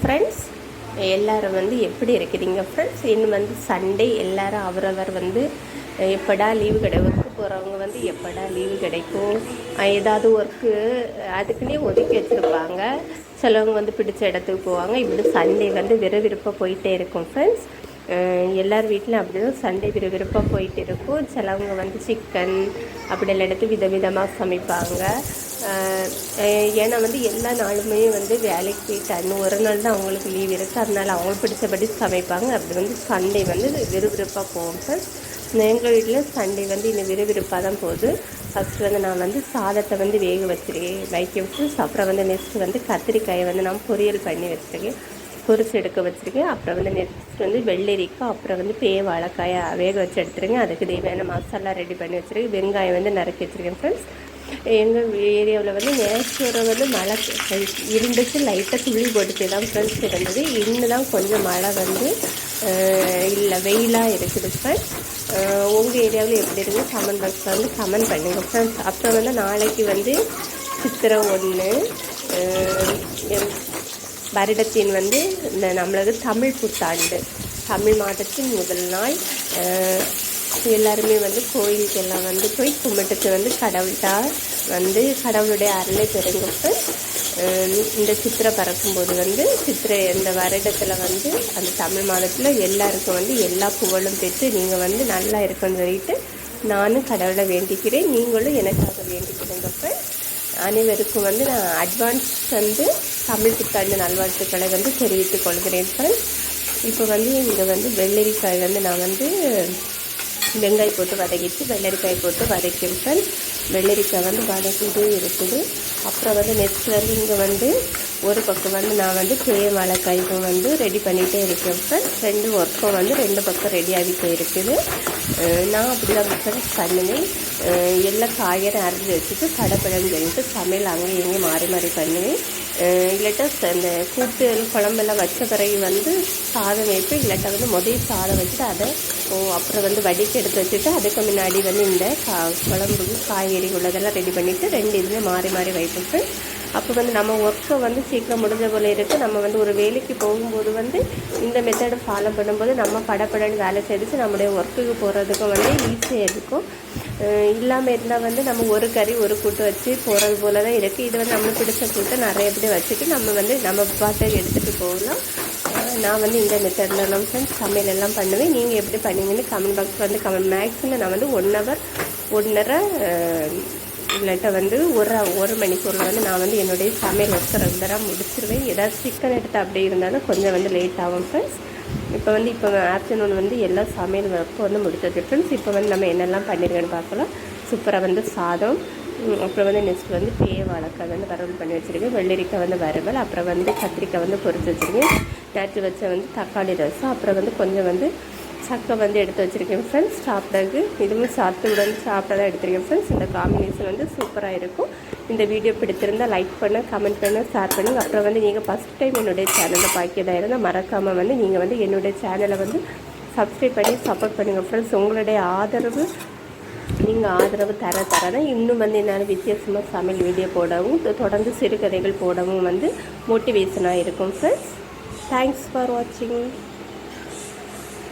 Friends எல்லோரும் வந்து எப்படி இருக்கிறீங்க? ஃப்ரெண்ட்ஸ் இன்னும் வந்து சண்டே எல்லாரும் அவரவர் வந்து எப்படா லீவு கிடை ஒர்க்கு போகிறவங்க வந்து எப்படா லீவு கிடைக்கும்? ஏதாவது ஒர்க்கு அதுக்குன்னே ஒதுக்கி வச்சுருப்பாங்க. சிலவங்க வந்து பிடிச்ச இடத்துக்கு போவாங்க. இப்படி சண்டே வந்து விறுவிறுப்பாக போயிட்டே இருக்கும். ஃப்ரெண்ட்ஸ் எல்லார் வீட்டிலும் அப்படி தான் சண்டே விறுவிறுப்பாக போயிட்டு இருக்கும். சிலவங்க வந்து சிக்கன் அப்படி எல்லாம் எடுத்து விதவிதமாக சமைப்பாங்க. ஏன்னா வந்து எல்லா நாளுமே வந்து வேலைக்கு போயிட்டாங்க ஒரு நாள் தான் அவங்களுக்கு லீவ் இருக்குது அதனால் அவங்களுக்கு பிடிச்சபடி சமைப்பாங்க. அப்படி வந்து சண்டே வந்து விறுவிறுப்பாக போகும் சார் எங்கள் வீட்டில் சண்டே வந்து இன்னும் விறுவிறுப்பாக தான் போகுது. ஃபஸ்ட்டு வந்து நான் வந்து சாதத்தை வந்து வேக வச்சிருக்கேன். வைக்க வச்சு அப்புறம் வந்து நெக்ஸ்ட்டு வந்து கத்திரிக்காயை வந்து நான் பொரியல் பண்ணி வச்சுருக்கேன். பொரிச்சு எடுக்க வச்சுருக்கேன். அப்புறம் வந்து நெக்ஸ்ட் வந்து வெள்ளரிக்காய் அப்புறம் வந்து பே வாழைக்காயை வேக வச்சு எடுத்துருங்க. அதுக்கு தேவையான மசாலா ரெடி பண்ணி வச்சுருக்கேன். வெங்காயம் வந்து நறுக்கி வச்சுருக்கேன் ஃப்ரெண்ட்ஸ் எங்கள் ஏரியாவில் வந்து நேச்சுரம் வந்து மழை இருந்துச்சு. லைட்டாக துளி போட்டுட்டு தான் ஃப்ரெண்ட்ஸ் இருந்தது. இன்னும் தான் கொஞ்சம் மழை வந்து இல்லை வெயிலாக இருக்குது ஃப்ரெண்ட்ஸ் உங்கள் ஏரியாவில் எப்படி இருக்குது கமெண்ட் பாக்ஸில் வந்து கமெண்ட் பண்ணுங்கள் ஃப்ரெண்ட்ஸ் அப்புறம் வந்து நாளைக்கு வந்து சித்திரை ஒன்று வருடத்தின் வந்து இந்த நம்மளது தமிழ் புத்தாண்டு. தமிழ் மாதத்தின் முதல் நாள். எல்லாருமே வந்து கோயிலுக்கெல்லாம் வந்து போய் கும்பிட்டுட்டு வந்து கடவுள்கிட்ட வந்து கடவுளுடைய அருளை பெருங்கப்போ இந்த சித்திரை பறக்கும்போது வந்து சித்திரை இந்த வருடத்தில் வந்து அந்த தமிழ் மாதத்தில் எல்லாருக்கும் வந்து எல்லா புகழும் பெற்று நீங்கள் வந்து நல்லா இருக்குன்னு சொல்லிட்டு நானும் கடவுளை வேண்டிக்கிறேன். நீங்களும் எனக்காக வேண்டிக்கிறேங்கப்ப அனைவருக்கும் வந்து நான் அட்வான்ஸ் வந்து தமிழ் புத்தாண்டு நல்வாழ்த்துக்களை வந்து தெரிவித்துக் கொள்கிறேன் ஃப்ரெண்ட்ஸ் இப்போ வந்து இங்கே வந்து வெள்ளரிக்காய் வந்து நான் வந்து வெங்காயம் போட்டு வதக்கிட்டு வெள்ளரிக்காய் போட்டு வதக்கியும் ஃப்ரெண்ட்ஸ் வெள்ளரிக்காய் வந்து வதக்கிட்டே இருக்குது. அப்புறம் வந்து நெக்ஸ்ட் வந்து இங்கே வந்து ஒரு பக்கம் வந்து நான் வந்து தேய வாழைக்காய்க்கும் வந்து ரெடி பண்ணிகிட்டே இருக்கேன் ஃப்ரெண்ட்ஸ் ரெண்டு ஒர்க்கும் வந்து ரெண்டு பக்கம் ரெடி ஆகிட்டே இருக்குது. நான் அப்படி தான் ஃப்ரெண்ட்ஸ் பண்ணுவேன் எல்லா காய்கறி அரைஞ்சி வச்சுட்டு படப்படன்னு சொல்லிட்டு சமையல் அங்கேயும் இங்கேயும் மாறி மாறி பண்ணுவேன். இல்லாட்டா அந்த இந்த கூட்டு குழம்பெல்லாம் வச்ச பிறகு வந்து சாதம் வைப்பேன். இல்லாட்டா வந்து முதல் சாதம் வச்சுட்டு அதை ஓ, அப்புறம் வந்து வடிக்க எடுத்து வச்சுட்டு அதுக்கு முன்னாடி வந்து இந்த கா குழம்பு காய்கறி உள்ளதெல்லாம் ரெடி பண்ணிவிட்டு ரெண்டு இதுலேயும் மாறி மாறி வைப்பேன். அப்போ வந்து நம்ம ஒர்க்கை வந்து சீக்கிரம் முடிஞ்ச போல இருக்குது நம்ம வந்து ஒரு வேலைக்கு போகும்போது வந்து இந்த மெத்தடை ஃபாலோ பண்ணும்போது நம்ம படப்படன்னு வேலை செய்து நம்முடைய ஒர்க்குக்கு போகிறதுக்கும் வந்து ஈஸியாக இருக்கும். இல்லாமல் இருந்தால் வந்து நம்ம ஒரு கறி ஒரு கூட்டு வச்சு போகிறது போல தான் இருக்குது இது வந்து நம்மளுக்கு பிடிச்ச கூட்டை நிறைய இப்படி வச்சுட்டு நம்ம வந்து நம்ம பாட்டை எடுத்துகிட்டு போகலாம் நான் வந்து இந்த மெத்தடில் நம்ம ஃப்ரெண்ட்ஸ் சமையல் எல்லாம் பண்ணுவேன். நீங்கள் எப்படி பண்ணீங்கன்னு கமெண்ட் பாக்ஸ் வந்து கமெண்ட் மேக்ஸிமம் நான் வந்து ஒன் ஹவர் ஒன்றரை இல்லாட்ட வந்து ஒரு ஒரு மணிக்கூரில் வந்து நான் வந்து என்னுடைய சமையல் ஒர்க்கை ரெகுலராக முடிச்சிருவேன். ஏதாவது சிக்கன் எடுத்து அப்படி இருந்தாலும் கொஞ்சம் வந்து லேட் ஆகும் ஃப்ரெண்ட்ஸ் இப்போ வந்து இப்போ ஆஃப்டர்நூன் வந்து எல்லா சமையல் ஒர்க்கும் வந்து முடிச்சது ஃப்ரெண்ட்ஸ் இப்போ வந்து நம்ம என்னெல்லாம் பண்ணியிருக்கேன்னு பார்க்கலாம். சூப்பராக வந்து சாதம் அப்புறம் வந்து நெக்ஸ்ட் வந்து பே வாழைக்காய் வந்து வறுவல் பண்ணி வச்சுருக்கேன். வெள்ளரிக்காய் வந்து வறுவல் அப்புறம் வந்து கத்திரிக்காய் வந்து பொறிச்சு வச்சுருக்கேன். நேற்று வச்ச வந்து தக்காளி ரசம் அப்புறம் வந்து கொஞ்சம் வந்து சக்கை வந்து எடுத்து வச்சுருக்கேன் ஃப்ரெண்ட்ஸ் சாப்பிட்றதுக்கு இதுவும் சாப்பிட்டுடன் சாப்பிட தான் எடுத்துருக்கேன் ஃப்ரெண்ட்ஸ் இந்த காம்பினேஷன் வந்து சூப்பராக இருக்கும். இந்த வீடியோ பிடித்திருந்தால் லைக் பண்ண கமெண்ட் பண்ண ஷேர் பண்ணுங்கள் அப்புறம் வந்து நீங்கள் ஃபஸ்ட் டைம் என்னுடைய சேனலில் பார்க்கிறதா இருந்தால் மறக்காமல் வந்து நீங்கள் வந்து என்னுடைய சேனலை வந்து சப்ஸ்கிரைப் பண்ணி சப்போர்ட் பண்ணுங்கள் ஃப்ரெண்ட்ஸ் உங்களுடைய ஆதரவு நீங்கள் ஆதரவு தர தர தான் இன்னும் வந்து என்னால் வித்தியாசமாக சமையல் வீடியோ போடவும் தொடர்ந்து சிறுகதைகள் போடவும் வந்து மோட்டிவேஷனாக இருக்கும் ஃப்ரெண்ட்ஸ் தேங்க்ஸ் ஃபார் வாட்சிங்